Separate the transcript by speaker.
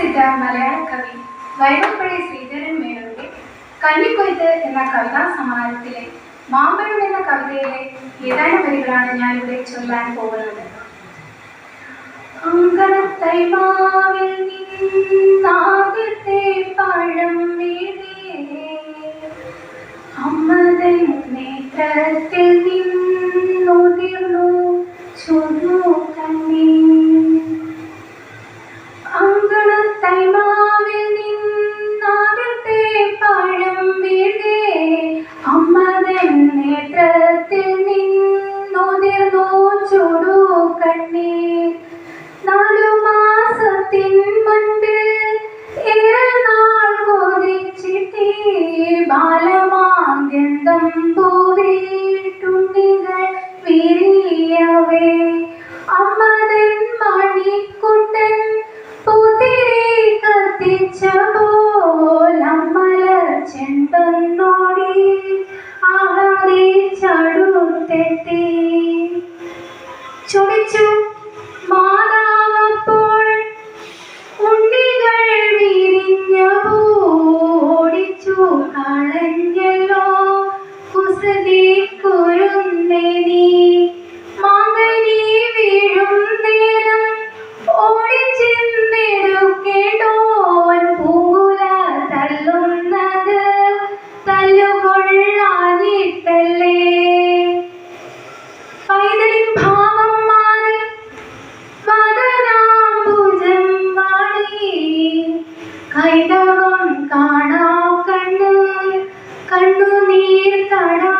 Speaker 1: സുപ്രസിദ്ധ മലയാള കവി വൈറപ്പള്ളി ശ്രീധരൻ മേനോന്റെ കന്നിക്കൊയ്ത്ത് എന്ന കവിതാ സമാഹാരത്തിലെ മാമ്പഴം എന്ന കവിതയിലെ ഏതാനും വരികളാണ് ഞാനിവിടെ ചൊല്ലാൻ പോകുന്നത്. അങ്കണത്തൈമാവിൽ നിന്നാകത്തെ പഴം അമ്മതൻ നേത്രത്തിൽ നിന്നുതിർന്നു ചുരു ബാലമാദ്യന്തം പൂവിട്ടുണ്ണികൾ വിരിയവേ. അമ്മതൻ മണിക്കുട്ടൻ പുതിരി കത്തിച്ച പോലമ്മല ചെമ്പന്നോടി ചടുത്തെത്തി ചൊടിച്ചു മാറി വദനാംബുജം വാടി കൈതവം കാണാ കണ്ണ് കണ്ണുനീർ തടാ